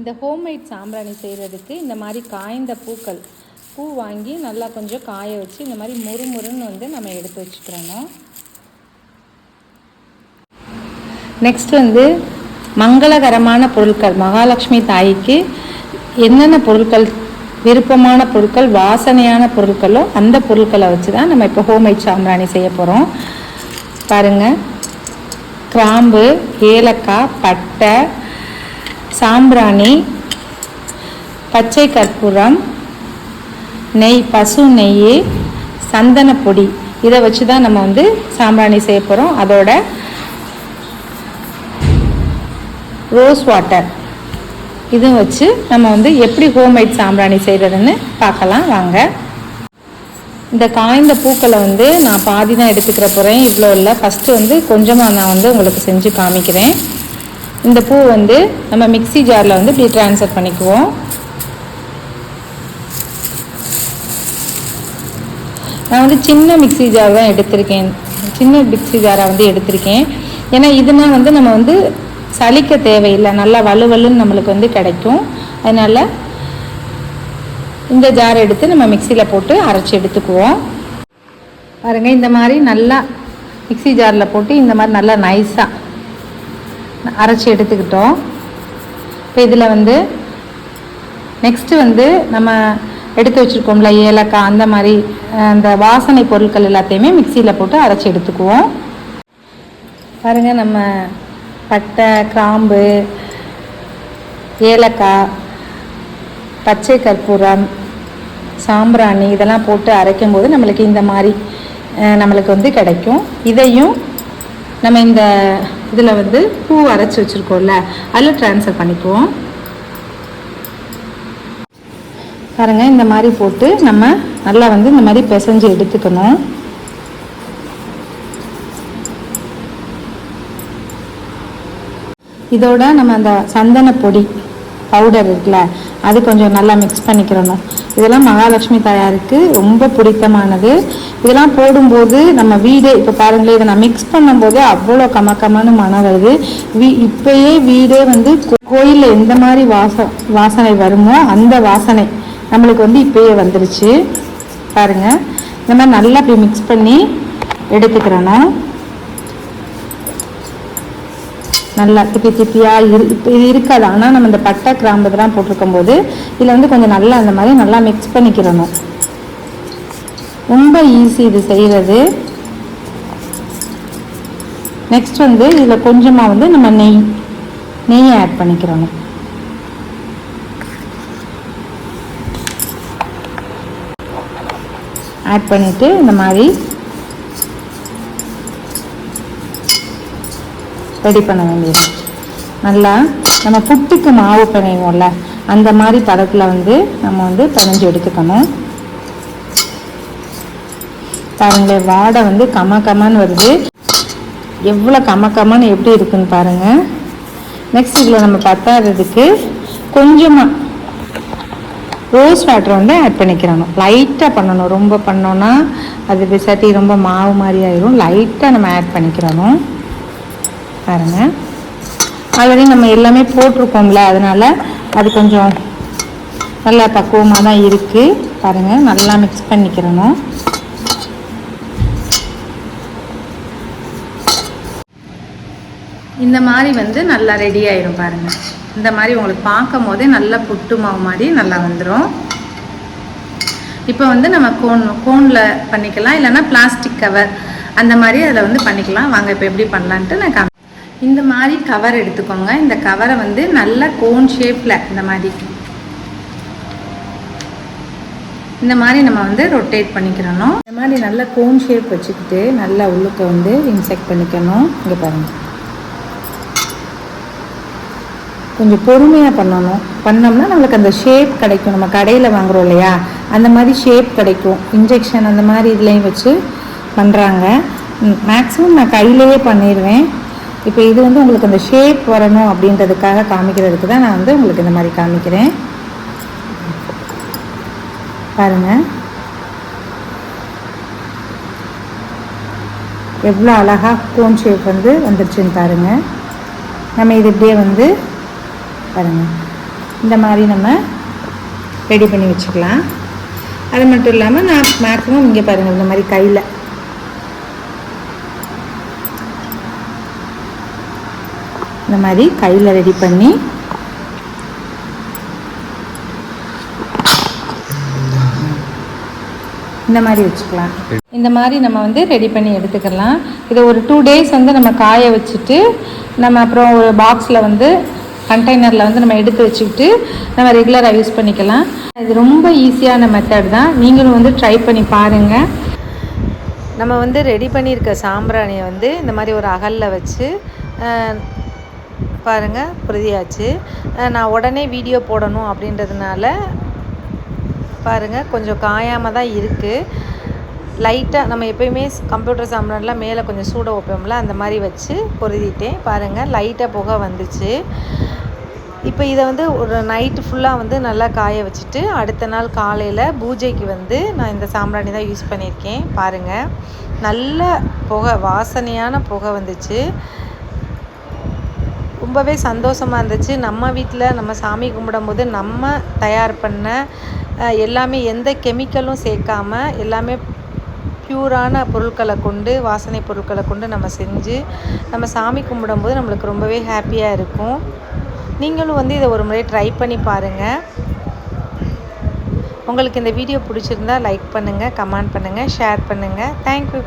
இந்த ஹோம்மேட் சாம்பிராணி செய்கிறதுக்கு இந்த மாதிரி காய்ந்த பூக்கள் பூ வாங்கி நல்லா கொஞ்சம் காய வச்சு இந்த மாதிரி முறுமுறுன்னு வந்து நம்ம எடுத்து வச்சுக்கிறணும். நெக்ஸ்ட் வந்து மங்களகரமான பொருட்கள். மகாலட்சுமி தாய்க்கு என்னென்ன பொருட்கள் விருப்பமான பொருட்கள் வாசனையான பொருட்களோ அந்த பொருட்களை வச்சு தான் நம்ம இப்போ ஹோம்மேட் சாம்பிராணி செய்ய போகிறோம் பாருங்கள் கிராம்பு ஏலக்காய் பட்டை சாம்பிராணி பச்சை கற்பூரம் நெய் பசு நெய் சந்தனப்பொடி இதை வச்சு தான் நம்ம வந்து சாம்பிராணி செய்ய போகிறோம் அதோட ரோஸ் வாட்டர். இதுவும் வச்சு நம்ம வந்து எப்படி ஹோம்மேட் சாம்பிராணி செய்கிறதுன்னு பார்க்கலாம். வாங்க. இந்த காய்ந்த பூக்களை வந்து நான் பாதி தான் எடுத்துக்கிற போகிறேன் இவ்வளோ இல்லை. ஃபஸ்ட்டு வந்து கொஞ்சமாக நான் வந்து உங்களுக்கு செஞ்சு காமிக்கிறேன். இந்த பூ வந்து நம்ம மிக்ஸி ஜாரில் வந்து இப்படி ட்ரான்ஸ்ஃபர் பண்ணிக்குவோம். நான் வந்து சின்ன மிக்ஸி ஜார் தான் எடுத்திருக்கேன். சின்ன மிக்ஸி ஜாரை வந்து எடுத்திருக்கேன். ஏன்னா இதுனா வந்து நம்ம வந்து சலிக்க தேவையில்லை. நல்லா வலுவலுன்னு நம்மளுக்கு வந்து கிடைக்கும். அதனால் இந்த ஜார் எடுத்து நம்ம மிக்சியில் போட்டு அரைச்சி எடுத்துக்குவோம். பாருங்கள் இந்த மாதிரி நல்லா மிக்ஸி ஜாரில் போட்டு இந்த மாதிரி நல்லா நைஸாக அரைச்சி எடுத்துக்கிட்டோம். இப்போ இதில் வந்து நெக்ஸ்ட்டு வந்து நம்ம எடுத்து வச்சுருக்கோம்ல ஏலக்காய் அந்த மாதிரி அந்த வாசனை பொருட்கள் எல்லாத்தையுமே மிக்சியில் போட்டு அரைச்சி எடுத்துக்குவோம். பாருங்கள் நம்ம பட்டை கிராம்பு ஏலக்காய் பச்சை கற்பூரம் சாம்பிராணி இதெல்லாம் போட்டு அரைக்கும் போது நம்மளுக்கு இந்த மாதிரி நம்மளுக்கு வந்து கிடைக்கும். இதையும் நம்ம இந்த இதில் வந்து பூ அரைச்சி வச்சுருக்கோம்ல அதில் ட்ரான்ஸ்ஃபர் பண்ணிக்குவோம். பாருங்க இந்த மாதிரி போட்டு நம்ம நல்லா வந்து இந்த மாதிரி பிசைஞ்சு எடுத்துக்கணும். இதோட நம்ம அந்த சந்தன பொடி பவுடர் இருக்குல்ல அது கொஞ்சம் நல்லா மிக்ஸ் பண்ணிக்கிறணும். இதெல்லாம் மகாலட்சுமி தாயாருக்கு ரொம்ப பிடித்தமானது. இதெல்லாம் போடும்போது நம்ம வீடே இப்போ பாருங்களேன் இதை நான் மிக்ஸ் பண்ணும்போதே அவ்வளோ கமக்கமான மனம் வருது. வீ இப்பயே வீடே வந்து கோயிலில் எந்த மாதிரி வாச வாசனை வருமோ அந்த வாசனை நம்மளுக்கு வந்து இப்பயே வந்துருச்சு. பாருங்கள் இந்த மாதிரி நல்லா இப்படி மிக்ஸ் பண்ணி எடுத்துக்கிறேன்னா நல்லா திப்பி திப்பியாக இரு இப்போ இது இருக்காது. ஆனால் நம்ம இந்த பட்டை கிராம்பு இதெல்லாம் போட்டிருக்கும் போது இதில் வந்து கொஞ்சம் நல்லா அந்த மாதிரி நல்லா மிக்ஸ் பண்ணிக்கிறணும் ரொம்ப ஈஸி இது செய்கிறது நெக்ஸ்ட் வந்து இதில் கொஞ்சமாக வந்து நம்ம நெய் நெய்யை ஆட் பண்ணிக்கிறணும் ஆட் பண்ணிவிட்டு இந்த மாதிரி ரெடி பண்ண வேண்டியது. நல்லா நம்ம புட்டுக்கு மாவு பிணைவோம்ல அந்த மாதிரி பதத்தில் வந்து நம்ம வந்து பிணைஞ்சு எடுத்துக்கணும். பாருங்களேன் வாடை வந்து கம கமன்னு வருது. எவ்வளோ கம கமன்னு எப்படி இருக்குன்னு பாருங்க. நெக்ஸ்ட் இதில் நம்ம பத்தாததுக்கு கொஞ்சமாக ரோஸ் வாட்டர் வந்து ஆட் பண்ணிக்கிறணும். லைட்டாக பண்ணணும். ரொம்ப பண்ணோன்னா அது விசாட்டி ரொம்ப மாவு மாதிரி ஆயிரும். லைட்டாக நம்ம ஆட் பண்ணிக்கிறணும். பாருங்க. ஆல்ரெடி நம்ம எல்லாமே போட்டிருக்கோம்ல அதனால அது கொஞ்சம் நல்லா பக்குவமாக தான் இருக்குது பாருங்க நல்லா மிக்ஸ் பண்ணிக்கிறணும். இந்த மாதிரி வந்து நல்லா ரெடி ஆயிடும் பாருங்க. இந்த மாதிரி உங்களுக்கு பார்க்கும் போதே நல்லா புட்டு மாவு மாதிரி நல்லா வந்துடும் இப்போ வந்து நம்ம கோன் கோனில் பண்ணிக்கலாம். இல்லைன்னா பிளாஸ்டிக் கவர் அந்த மாதிரி அதில் வந்து பண்ணிக்கலாம். வாங்க இப்போ எப்படி பண்ணலான்ட்டு நான் இந்த மாதிரி கவர் எடுத்துக்கோங்க. இந்த கவரை வந்து நல்ல கோன் ஷேப்பில் இந்த மாதிரி. இந்த மாதிரி நம்ம வந்து ரொட்டேட் பண்ணிக்கிறணும். இந்த மாதிரி நல்ல கோன் ஷேப் வச்சுக்கிட்டு நல்லா உள்ளுக்க வந்து இன்செக்ட் பண்ணிக்கணும். இங்கே பாருங்கள் கொஞ்சம் பொறுமையாக பண்ணணும். பண்ணோம்னா நம்மளுக்கு அந்த ஷேப் கிடைக்கும். நம்ம கடையில் வாங்குறோம் இல்லையா? அந்த மாதிரி ஷேப் கிடைக்கும். இன்ஜெக்ஷன் அந்த மாதிரி இதுலேயும் வச்சு பண்ணுறாங்க மேக்ஸிமம் நான் கையிலேயே பண்ணிடுவேன். இப்போ இது வந்து உங்களுக்கு அந்த ஷேப் வரணும் அப்படின்றதுக்காக காமிக்கிறதுக்கு தான் நான் வந்து உங்களுக்கு இந்த மாதிரி காமிக்கிறேன். பாருங்கள் எவ்வளோ அழகாக கோன் ஷேப் வந்து வந்துருச்சுன்னு பாருங்கள் நம்ம இது இப்படியே வந்து பாருங்கள் இந்த மாதிரி நம்ம ரெடி பண்ணி வச்சுக்கலாம். அது மட்டும் இல்லாமல் நான் மேக்ஸிமம் இங்கே பாருங்கள் இந்த மாதிரி கையில் இந்த மாதிரி கையில் ரெடி பண்ணி இந்த மாதிரி வச்சுக்கலாம். இந்த மாதிரி நம்ம வந்து ரெடி பண்ணி எடுத்துக்கலாம். இதை ஒரு டூ டேஸ் வந்து நம்ம காய வச்சுட்டு நம்ம அப்புறம் ஒரு பாக்ஸில் வந்து கண்டெய்னரில் வந்து நம்ம எடுத்து வச்சுக்கிட்டு நம்ம ரெகுலராக யூஸ் பண்ணிக்கலாம். இது ரொம்ப ஈஸியான மெத்தட் தான். நீங்களும் வந்து ட்ரை பண்ணி பாருங்கள் நம்ம வந்து ரெடி பண்ணியிருக்க சாம்பிராணியை வந்து இந்த மாதிரி ஒரு அகலில் வச்சு பாருங்கள் பாருங்க நான் உடனே வீடியோ போடணும் அப்படின்றதுனால பாருங்கள் கொஞ்சம் காயாமல் தான் இருக்குது லைட்டாக நம்ம எப்பயுமே கம்ப்யூட்டர் சாம்பிரான்லாம் மேலே கொஞ்சம் சூட வைப்போம்ல அந்த மாதிரி வச்சு பொருதிட்டேன். பாருங்கள் லைட்டாக புகை வந்துச்சு. இப்போ இதை வந்து ஒரு நைட்டு ஃபுல்லாக வந்து நல்லா காய வச்சுட்டு அடுத்த நாள் காலையில் பூஜைக்கு வந்து நான் இந்த சாம்பிராணி தான் யூஸ் பண்ணியிருக்கேன். பாருங்கள் நல்ல புகை வாசனையான புகை வந்துச்சு. ரொம்பவே சந்தோஷமாக இருந்துச்சு. நம்ம வீட்டில் நம்ம சாமி கும்பிடும்போது நம்ம தயார் பண்ண எல்லாமே எந்த கெமிக்கலும் சேர்க்காம எல்லாமே பியூரான பொருட்களை கொண்டு வாசனை பொருட்களை கொண்டு நம்ம செஞ்சு நம்ம சாமி கும்பிடும்போது நம்மளுக்கு ரொம்பவே ஹாப்பியாக இருக்கும். நீங்களும் வந்து இதை ஒரு முறை ட்ரை பண்ணி பாருங்கள் உங்களுக்கு இந்த வீடியோ பிடிச்சிருந்தா லைக் பண்ணுங்கள் கமெண்ட் பண்ணுங்கள் ஷேர் பண்ணுங்கள் தேங்க்யூ